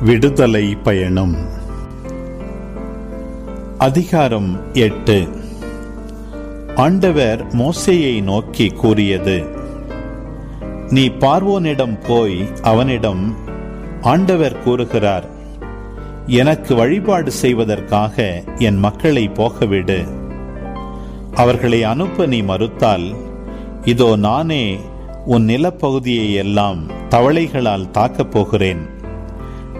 விடுதலை பயணம். அதிகாரம் எட்டு. ஆண்டவர் மோசையை நோக்கி கூறியது நீ பார்வோனிடம் போய் அவனிடம் ஆண்டவர் கூறுகிறார் எனக்கு வழிபாடு செய்வதற்காக என் மக்களை போகவிடு. அவர்களை அனுப்ப நீ மறுத்தால் இதோ நானே உன் நிலப்பகுதியை எல்லாம் தவளைகளால் தாக்கப் போகிறேன்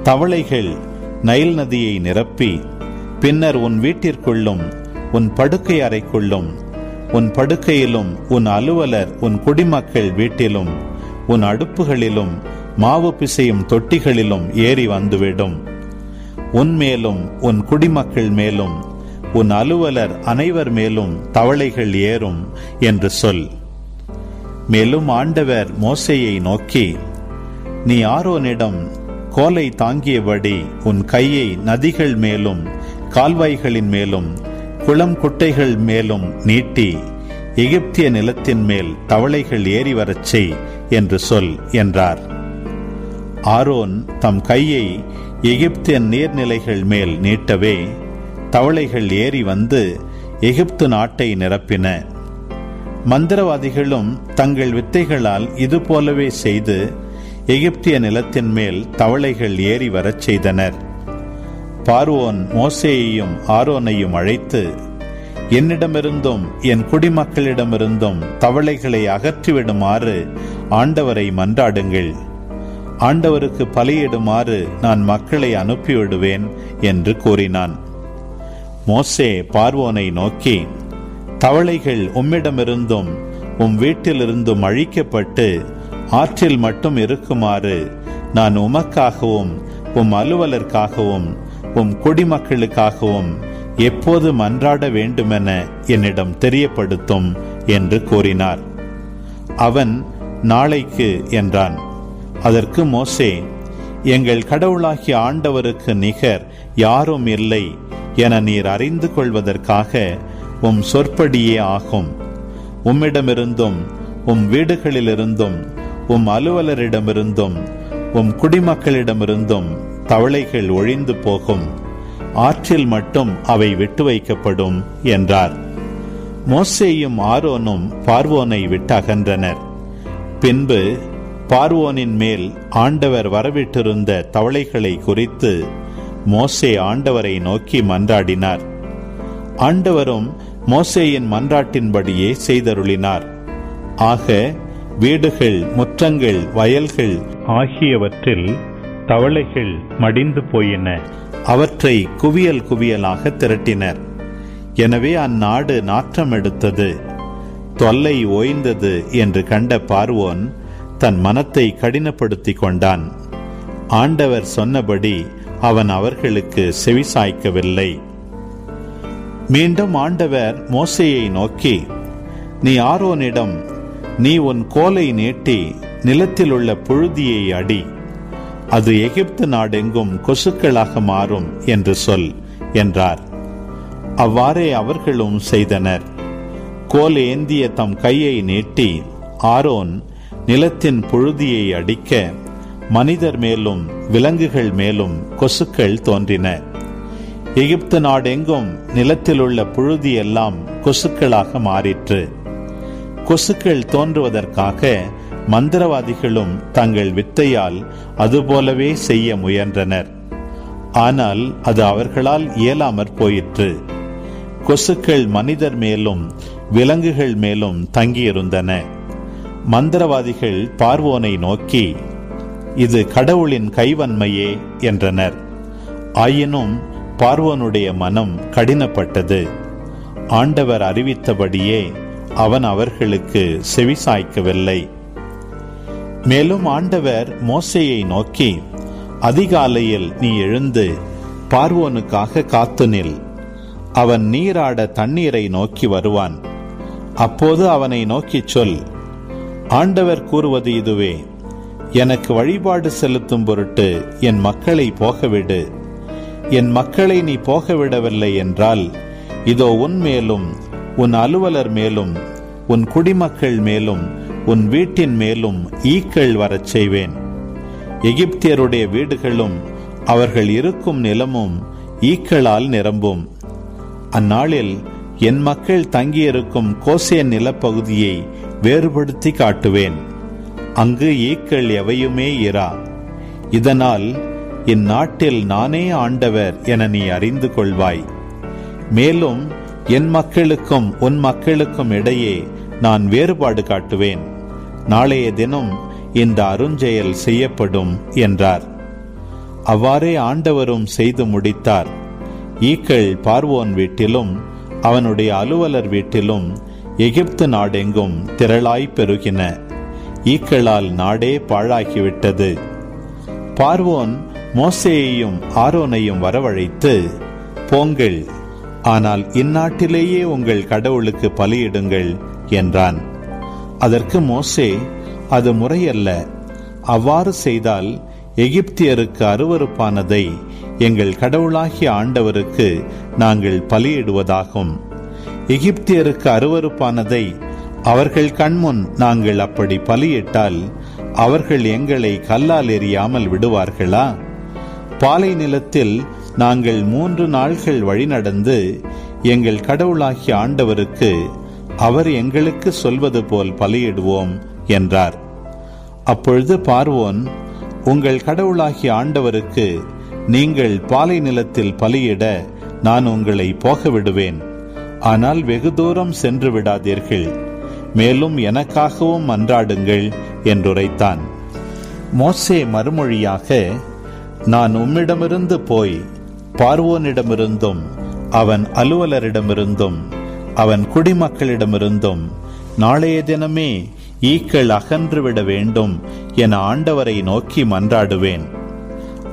தவளைகள் நைல் நதியை நிரப்பி பின்னர் உன் வீட்டிற்குள்ளும் உன் படுக்கை அறைக்குள்ளும் உன் படுக்கையிலும் உன் அலுவலர் உன் குடிமக்கள் வீட்டிலும் உன் அடுப்புகளிலும் மாவு பிசையும் தொட்டிகளிலும் ஏறி வந்துவிடும். உன் மேலும் உன் குடிமக்கள் மேலும் உன் அலுவலர் அனைவர் மேலும் தவளைகள் ஏறும் என்று சொல். மேலும் ஆண்டவர் மோசையை நோக்கி நீ ஆரோனிடம் கோலை தாங்கியபடி உன் கையை நதிகள் மேலும் கால்வாய்களின் மேலும் குளம் குட்டைகள் மேலும் நீட்டி எகிப்திய நிலத்தின் மேல் தவளைகள் ஏறி வரச் செய் என்று சொல் என்றார். ஆரோன் தம் கையை எகிப்தியன் நீர்நிலைகள் மேல் நீட்டவே தவளைகள் ஏறி வந்து எகிப்து நாட்டை நிரப்பின. மந்திரவாதிகளும் தங்கள் வித்தைகளால் இது போலவே செய்து எகிப்திய நிலத்தின் மேல் தவளைகள் ஏறி வரச் செய்தனர். பார்வோன் மோசேயையும் ஆரோனையும் அழைத்து என்னிடமிருந்தும் என் குடிமக்களிடமிருந்தும் தவளைகளை அகற்றிவிடுமாறு ஆண்டவரை மன்றாடுங்கள். ஆண்டவருக்கு பலியிடுமாறு நான் மக்களை அனுப்பிவிடுவேன் என்று கூறினான். மோசே பார்வோனை நோக்கி தவளைகள் உம்மிடமிருந்தும் உம் வீட்டிலிருந்தும் அழிக்கப்பட்டு ஆற்றில் மட்டும் இருக்குமாறு நான் உமக்காகவும் உம் அலுவலருக்காகவும் உம் குடிமக்களுக்காகவும் எப்போது மன்றாட வேண்டுமென என்னிடம் தெரியப்படுத்தும் என்று கூறினார். அவன் நாளைக்கு என்றான். அதற்கு மோசே எங்கள் கடவுளாகிய ஆண்டவருக்கு நிகர் யாரும் இல்லை என நீர் அறிந்து கொள்வதற்காக உம் சொற்படியே ஆகும். உம்மிடமிருந்தும் உம் வீடுகளிலிருந்தும் உம் அலுவலரிடமிருந்தும் உம் குடிமக்களிடமிருந்தும் தவளைகள் ஒழிந்து போகும். ஆற்றில் மட்டும் அவை விட்டு வைக்கப்படும் என்றார். மோசேயும் ஆரோனும் பார்வோனை விட்டு அகன்றனர் பின்பு பார்வோனின் மேல் ஆண்டவர் வரவிட்டிருந்த தவளைகளை குறித்து மோசே ஆண்டவரை நோக்கி மன்றாடினார். ஆண்டவரும் மோசேயின் மன்றாட்டின்படியே செய்தருளினார். ஆக வீடுகள் முற்றங்கள் வயல்கள் ஆகியவற்றில் தவளைகள் மடிந்து போயின. அவற்றை குவியல் குவியலாக திரட்டினர். எனவே அந்நாடு நாற்றம் எடுத்தது தொல்லை ஓய்ந்தது என்று கண்ட பார்வோன் தன் மனத்தை கடினப்படுத்திக் கொண்டான். ஆண்டவர் சொன்னபடி அவன் அவர்களுக்கு செவிசாய்க்கவில்லை. மீண்டும் ஆண்டவர் மோசையை நோக்கி நீ ஆரோனிடம் நீ உன் கோலை நீட்டி நிலத்தில் உள்ள புழுதியை அடி. அது எகிப்து நாடெங்கும் கொசுக்களாக மாறும் என்று சொல் என்றார். அவ்வாறே அவர்களும் செய்தனர். கோல் ஏந்திய தம் கையை நீட்டி ஆரோன் நிலத்தின் புழுதியை அடிக்க மனிதர் மேலும் விலங்குகள் மேலும் கொசுக்கள் தோன்றின. எகிப்து நாடெங்கும் நிலத்தில் உள்ள புழுதி எல்லாம் கொசுக்களாக மாறிற்று. கொசுக்கள் தோன்றுவதற்காக மந்திரவாதிகளும் தங்கள் வித்தையால் அதுபோலவே செய்ய முயன்றனர். ஆனால் அது அவர்களால் இயலாமற் போயிற்று. கொசுக்கள் மனிதர் மேலும் விலங்குகள் மேலும் தங்கியிருந்தன. மந்திரவாதிகள் பார்வோனை நோக்கி இது கடவுளின் கைவன்மையே என்றனர். ஆயினும் பார்வோனுடைய மனம் கடினப்பட்டது. ஆண்டவர் அறிவித்தபடியே அவன் அவர்களுக்கு செவி சாய்க்கவில்லை. மேலும் ஆண்டவர் மோசையை நோக்கி அதிகாலையில் நீ எழுந்து பார்வோனுக்காக காத்து நில். அவன் நீராட தண்ணீரை நோக்கி வருவான். அப்போது அவனை நோக்கிச் சொல். ஆண்டவர் கூறுவது இதுவே. எனக்கு வழிபாடு செலுத்தும் பொருட்டு என் மக்களை போகவிடு. என் மக்களை நீ போகவிடவில்லை என்றால் இதோ உன் மேலும் உன் அலுவலர் மேலும் உன் குடிமக்கள் மேலும் உன் வீட்டின் மேலும் ஈக்கள் வரச் செய்வேன். எகிப்தியருடைய வீடுகளும் அவர்கள் இருக்கும் நிலமும் ஈக்களால் நிரம்பும். அந்நாளில் என் மக்கள் தங்கியிருக்கும் கோசேன் நிலப்பகுதியை வேறுபடுத்தி காட்டுவேன். அங்கு ஈக்கள் எவையுமே இரா. இதனால் இந்நாட்டில் நானே ஆண்டவர் என நீ அறிந்து கொள்வாய். மேலும் என் மக்களுக்கும் உன் மக்களுக்கும் இடையே நான் வேறுபாடு காட்டுவேன். நாளைய தினம் இந்த அருஞ்செயல் செய்யப்படும் என்றார். அவ்வாறே ஆண்டவரும் செய்து முடித்தார். ஈக்கள் பார்வோன் வீட்டிலும் அவனுடைய அலுவலர் வீட்டிலும் எகிப்து நாடெங்கும் திரளாய் பெருகின. ஈக்களால் நாடே பாழாகிவிட்டது. பார்வோன் மோசேயையும் ஆரோனையும் வரவழைத்து போங்கள் ஆனால் இந்நாட்டிலேயே உங்கள் கடவுளுக்கு பலியிடுங்கள் என்றான். அதற்கு மோசே அது முறையல்ல. அவ்வாறு செய்தால் எகிப்தியருக்கு அருவருப்பானதை எங்கள் கடவுளாகிய ஆண்டவருக்கு நாங்கள் பலியிடுவதாகும். எகிப்தியருக்கு அருவருப்பானதை அவர்கள் கண்முன் நாங்கள் அப்படி பலியிட்டால் அவர்கள் எங்களை கல்லால் எறியாமல் விடுவார்களா? பாலை நிலத்தில் நாங்கள் மூன்று நாள்கள் வழிநடந்து எங்கள் கடவுளாகிய ஆண்டவருக்கு அவர் எங்களுக்கு சொல்வது போல் பலியிடுவோம் என்றார். அப்பொழுது பார்வோன் உங்கள் கடவுளாகிய ஆண்டவருக்கு நீங்கள் பாலை நிலத்தில் பலியிட நான் உங்களை போக விடுவேன் ஆனால் வெகு தூரம் சென்று விடாதீர்கள். மேலும் எனக்காகவும் மன்றாடுங்கள் என்றுரைத்தான். மோசே மறுமொழியாக நான் உம்மிடமிருந்து போய் பார்வோனிடமிருந்தும் அவன் அலுவலரிடமிருந்தும் அவன் குடிமக்களிடமிருந்தும் நாளைய தினமே ஈக்கள் அகன்றுவிட வேண்டும் என ஆண்டவரை நோக்கி மன்றாடுவேன்.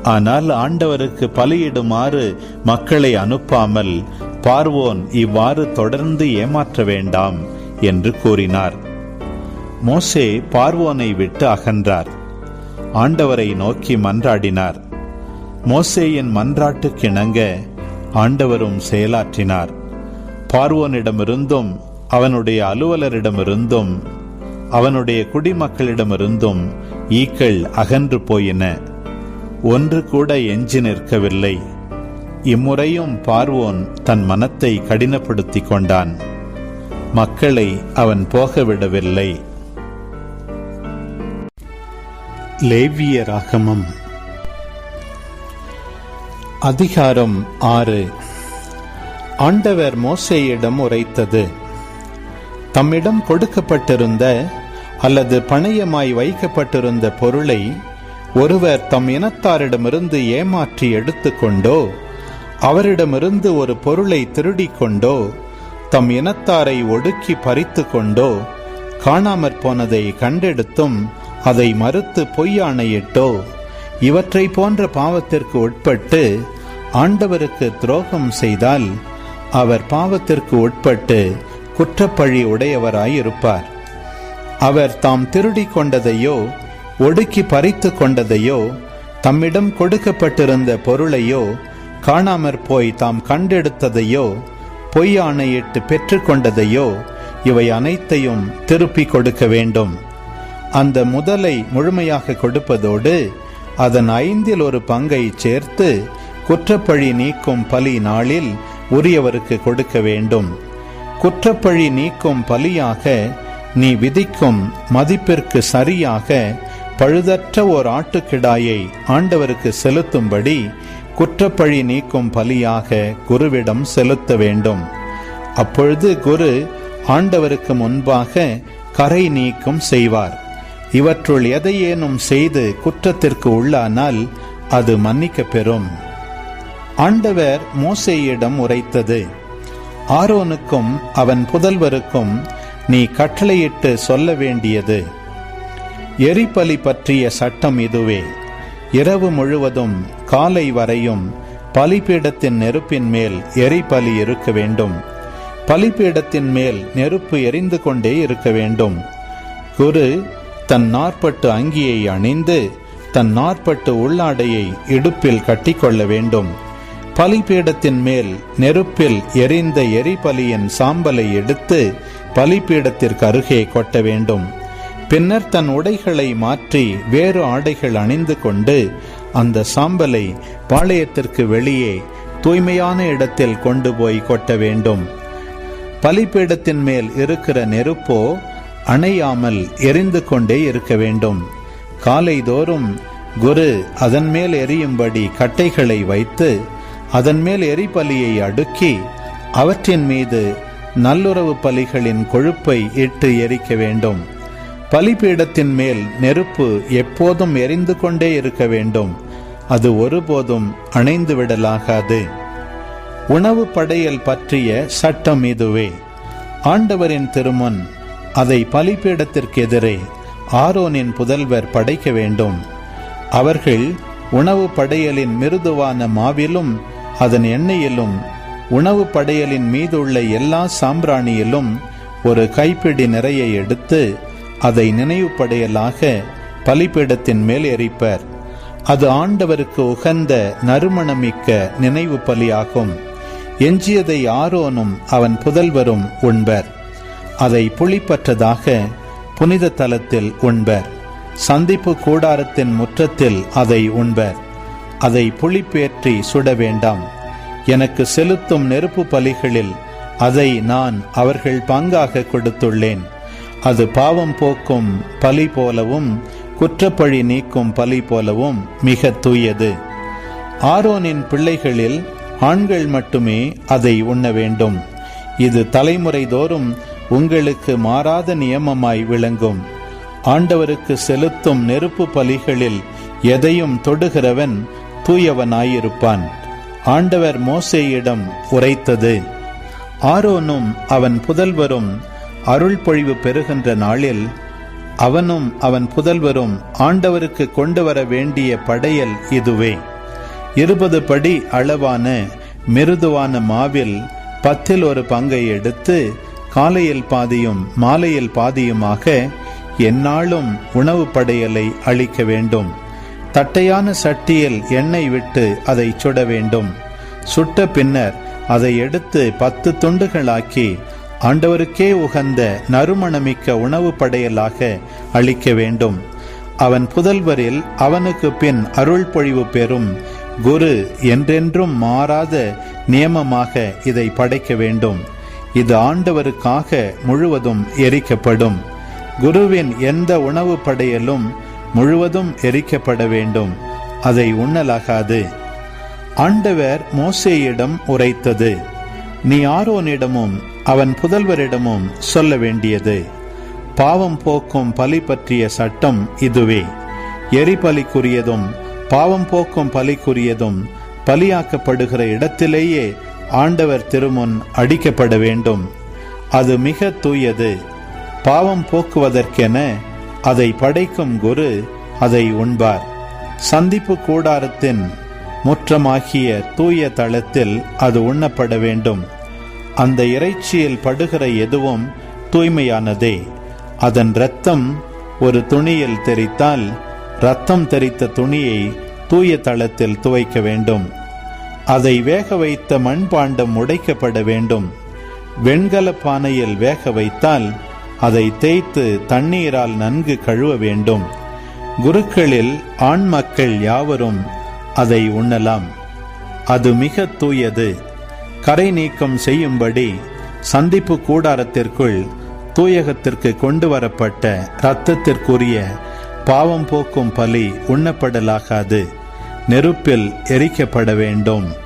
ஆனால் ஆண்டவருக்கு பலியிடுமாறு மக்களை அனுப்பாமல் பார்வோன் இவ்வாறு தொடர்ந்து ஏமாற்ற வேண்டாம் என்று கூறினார். மோசே பார்வோனை விட்டு அகன்றார். ஆண்டவரை நோக்கி மன்றாடினார். மோசேயின் மன்றாட்டுக்கிணங்க ஆண்டவரும் செயலாற்றினார். பார்வோனிடமிருந்தும் அவனுடைய அலுவலரிடமிருந்தும் அவனுடைய குடிமக்களிடமிருந்தும் ஈக்கள் அகன்று போயின. ஒன்று கூட எஞ்சி நிற்கவில்லை. இம்முறையும் பார்வோன் தன் மனத்தை கடினப்படுத்திக் கொண்டான். மக்களை அவன் போகவிடவில்லை. லேவிய ராகமம் அதிகாரம் ஆறு. ஆண்டவர் மோசேயிடம் உரைத்தது தம்மிடம் கொடுக்கப்பட்டிருந்த அல்லது பணயமாய் வைக்கப்பட்டிருந்த பொருளை ஒருவர் தம் இனத்தாரிடமிருந்து ஏமாற்றி எடுத்துக்கொண்டோ அவரிடமிருந்து ஒரு பொருளை திருடிக்கொண்டோ தம் இனத்தாரை ஒடுக்கி பறித்து கொண்டோ காணாமற் போனதை கண்டெடுத்தும் அதை மறுத்து பொய்யாணையிட்டோ இவற்றை போன்ற பாவத்திற்கு உட்பட்டு ஆண்டவருக்கு துரோகம் செய்தால் அவர் பாவத்திற்கு உட்பட்டு குற்றப்பழி உடையவராயிருப்பார். அவர் தாம் திருடிக் கொண்டதையோ ஒடுக்கி பறித்து கொண்டதையோ தம்மிடம் கொடுக்கப்பட்டிருந்த பொருளையோ காணாமற் போய் தாம் கண்டெடுத்ததையோ பொய் ஆணையிட்டு பெற்றுக்கொண்டதையோ இவை அனைத்தையும் திருப்பி கொடுக்க வேண்டும். அந்த முதலை முழுமையாக கொடுப்பதோடு அதன் ஐந்தில் ஒரு பங்கை சேர்த்து குற்றப்பழி நீக்கும் பலி நாளில் உரியவருக்கு கொடுக்க வேண்டும். குற்றப்பழி நீக்கும் பலியாக நீ விதிக்கும் மதிப்பிற்கு சரியாக பழுதற்ற ஓர் ஆட்டுக்கிடாயை ஆண்டவருக்கு செலுத்தும்படி குற்றப்பழி நீக்கும் பலியாக குருவிடம் செலுத்த வேண்டும். அப்பொழுது குரு ஆண்டவருக்கு முன்பாக கரை நீக்கம் செய்வார். இவற்றுள் எதையேனும் செய்து குற்றத்திற்கு உள்ளானால் அது மன்னிக்க பெறும் ஆண்டவர் மோசேயிடம் உரைத்தது. ஆரோனுக்கும் அவன் புதல்வருக்கும் நீ கட்டளையிட்டு சொல்ல வேண்டியது. எரிபலி பற்றிய சட்டம் இதுவே. இரவு முழுவதும் காலை வரையும் பலிபீடத்தின் நெருப்பின் மேல் எரிபலி இருக்க வேண்டும். பலிபீடத்தின் மேல் நெருப்பு எரிந்து கொண்டே இருக்க வேண்டும். குரு தன் நாற்பட்டு அங்கியை அணிந்து தன் நாற்பட்டு உள்ளாடையை இடுப்பில் கட்டிக்கொள்ள வேண்டும். பலிபீடத்தின் மேல் நெருப்பில் எரிந்த எரிபலியின் சாம்பலை எடுத்து பலிபீடத்திற்கு அருகே கொட்ட வேண்டும். பின்னர் தன் உடைகளை மாற்றி வேறு ஆடைகள் அணிந்து கொண்டு அந்த சாம்பலை பாளையத்திற்கு வெளியே தூய்மையான இடத்தில் கொண்டு போய் கொட்ட வேண்டும். பலிப்பீடத்தின் மேல் இருக்கிற நெருப்போ அணையாமல் எரிந்து கொண்டே இருக்க வேண்டும். காலைதோறும் குரு அதன் மேல் எரியும்படி கட்டைகளை வைத்து அதன் மேல் எரிபலியை அடுக்கி அவற்றின் மீது நல்லுறவு பலிகளின் கொழுப்பை இட்டு எரிக்க வேண்டும். பலிபீடத்தின் மேல் நெருப்பு எப்போதும் எரிந்து கொண்டே இருக்க வேண்டும். அது ஒருபோதும் அணைந்து விடலாகாது. உணவு படையல் பற்றிய சட்டம் இதுவே. ஆண்டவரின் திருமுன் அதை பலிபீடத்திற்கு எதிரே ஆரோனின் புதல்வர் படைக்க வேண்டும். அவர்கள் உணவு படையலின் மிருதுவான மாவிலும் அதன் எண்ணெயிலும் உணவு படையலின் மீதுள்ள எல்லா சாம்பிராணியிலும் ஒரு கைப்பிடி நிறைய எடுத்து அதை நினைவு படையலாக பலிபீடத்தின் மேல் எரிப்பர். அது ஆண்டவருக்கு உகந்த நறுமணமிக்க நினைவு பலியாகும். எஞ்சியதை ஆரோனும் அவன் புதல்வரும் உண்பர். அதை புளிப்பற்றதாக புனித தலத்தில் உண்பர். சந்திப்பு கூடாரத்தின் முற்றத்தில் அதை உண்பர். அதை புளிப்பேற்றி சுட வேண்டாம். எனக்கு செலுத்தும் நெருப்பு பலிகளில் அதை நான் அவர்கள் பங்காக கொடுத்துள்ளேன். அது பாவம் போக்கும் பலி போலவும் குற்றப்பழி நீக்கும் பலி போலவும் மிக தூயது. ஆரோனின் பிள்ளைகளில் ஆண்கள் மட்டுமே அதை உண்ண வேண்டும். இது தலைமுறை தோறும் உங்களுக்கு மாறாத நியமமாய் விளங்கும். ஆண்டவருக்கு செலுத்தும் நெருப்பு பலிகளில் எதையும் தொடுகிறவன் தூயவனாயிருப்பான். ஆண்டவர் மோசேயிடம் உரைத்தது ஆரோனும் அவன் புதல்வரும் அருள் பொழிவு பெறுகின்ற நாளில் அவனும் அவன் புதல்வரும் ஆண்டவருக்கு கொண்டு வர வேண்டிய படையல் இதுவே. இருபது படி அளவான மிருதுவான மாவில் பத்தில் ஒரு பங்கை எடுத்து காலையில் பாதியும் மாலையில் பாதியுமாக எந்நாளும் உணவு படையலை அளிக்க வேண்டும். தட்டையான சட்டியில் எண்ணெய் விட்டு அதை சுட வேண்டும். சுட்ட பின்னர் அதை எடுத்து பத்து துண்டுகளாக்கி ஆண்டவருக்கே உகந்த நறுமணமிக்க உணவு படையலாக அளிக்க வேண்டும். அவன் புதல்வரில் அவனுக்கு பின் அருள் பொழிவு பெறும் குரு என்றென்றும் மாறாத நியமமாக இதை படைக்க வேண்டும். இது ஆண்டவருக்காக முழுவதும் எரிக்கப்படும். குருவின் எந்த உணவு படையலும் முழுவதும் எரிக்கப்பட வேண்டும். அதை உண்ணலாகாது. ஆண்டவர் மோசேயிடம் உரைத்தது. நீ ஆரோனிடமும் அவன் புதல்வரிடமும் சொல்ல வேண்டியது. பாவம் போக்கும் பலி பற்றிய சட்டம் இதுவே. எரிபலிக்குரியதும் பாவம் போக்கும் பலிக்குரியதும் பலியாக்கப்படுகிற இடத்திலேயே ஆண்டவர் திருமுன் அடிக்கப்பட வேண்டும். அது மிக தூயது. பாவம் போக்குவதற்கென அதை படைக்கும் குரு அதை உண்பார். சந்திப்பு கூடாரத்தின் முற்றமாகிய தூய தளத்தில் அது உண்ணப்பட வேண்டும். அந்த இறைச்சியில் படுகிற எதுவும் தூய்மையானதே. அதன் இரத்தம் ஒரு துணியில் தெரித்தால் இரத்தம் தெரித்த துணியை தூய தளத்தில் துவைக்க வேண்டும். அதை வேக வைத்த மண்பாண்டம் உடைக்கப்பட வேண்டும். வெண்கல பானையில் வேக வைத்தால் அதை தேய்த்து தண்ணீரால் நன்கு கழுவ வேண்டும். குருக்களில் ஆண் மக்கள் யாவரும் அதை உண்ணலாம். அது மிக தூயது. கரை நீக்கம் செய்யும்படி சந்திப்பு கூடாரத்திற்குள் தூயகத்திற்கு கொண்டு வரப்பட்ட இரத்தத்திற்குரிய பாவம் போக்கும் பலி உண்ணப்படலாகாது. நெருப்பில் எரிக்கப்பட வேண்டும்.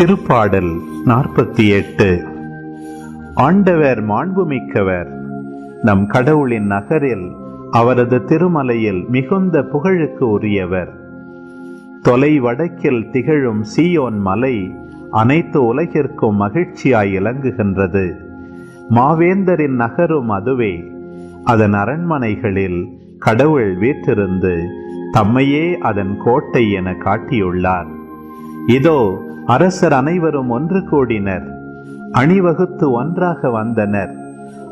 திருப்பாடல் நாற்பத்தி எட்டு ஆண்டவர் மாண்புமிக்கவர். நம் கடவுளின் நகரில் அவரது திருமலையில் மிகுந்த புகழுக்கு உரியவர். தொலை வடக்கில் திகழும் சீயோன் மலை அனைத்து உலகிற்கும் மகிழ்ச்சியாய் இலங்குகின்றது மாவேந்தரின் நகரும் அதுவே அதன் அரண்மனைகளில் கடவுள் வீற்றிருந்து தம்மையே அதன் கோட்டை என காட்டியுள்ளார். இதோ அரசர் அனைவரும் ஒன்று கூடினர். அணிவகுத்து ஒன்றாக வந்தனர்.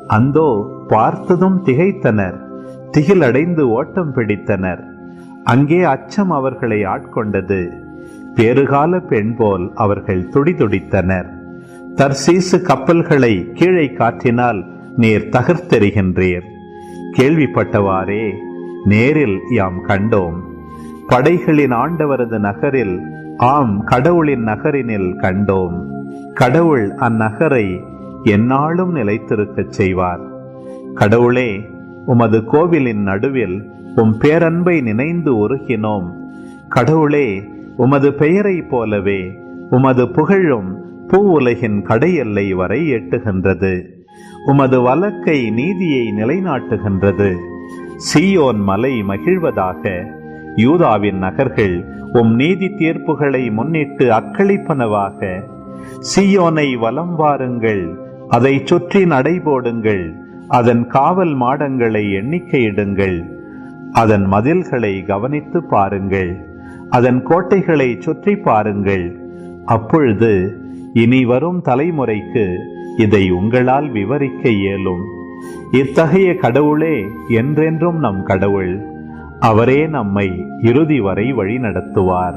அந்தோ பார்த்ததும் திகைத்தனர். திகிலடைந்து ஓட்டம் பிடித்தனர். அங்கே அச்சம் அவர்களை ஆட்கொண்டது. பேறுகால பெண் போல் அவர்கள் துடிதுடித்தனர். தர்சீசு கப்பல்களை கீழே காற்றினால் நீர் தகர்த்தெறிகின்றீர். கேள்விப்பட்டவாறே நேரில் யாம் கண்டோம். படைகளின் ஆண்டவரது நகரில் ஆம் கடவுளின் நகரினில் கண்டோம். கடவுள் அந்நகரை எந்நாளும் நிலைத்திருக்கச் செய்வார். கடவுளே உமது கோவிலின் நடுவில் உம் பேரன்பை நினைந்து உருகினோம். கடவுளே உமது பெயரைப் போலவே உமது புகழும் பூ உலகின் கடையெல்லை வரை எட்டுகின்றது. உமது வழக்கை நீதியை நிலைநாட்டுகின்றது. சீயோன் மலை மகிழ்வதாக யூதாவின் நகர்கள் உம் நீதி தீர்ப்புகளை முன்னிட்டு அக்களிப்பனவாக. சியோனை வலம் வாருங்கள் அதை சுற்றி நடைபோடுங்கள் அதன் காவல் மாடங்களை எண்ணிக்கையிடுங்கள். அதன் மதில்களை கவனித்து பாருங்கள் அதன் கோட்டைகளை சுற்றி பாருங்கள். அப்பொழுது இனி வரும் தலைமுறைக்கு இதை உங்களால் விவரிக்க இயலும். இத்தகைய கடவுளே என்றென்றும் நம் கடவுள். அவரே நம்மை இறுதி வரை வழி நடத்துவார்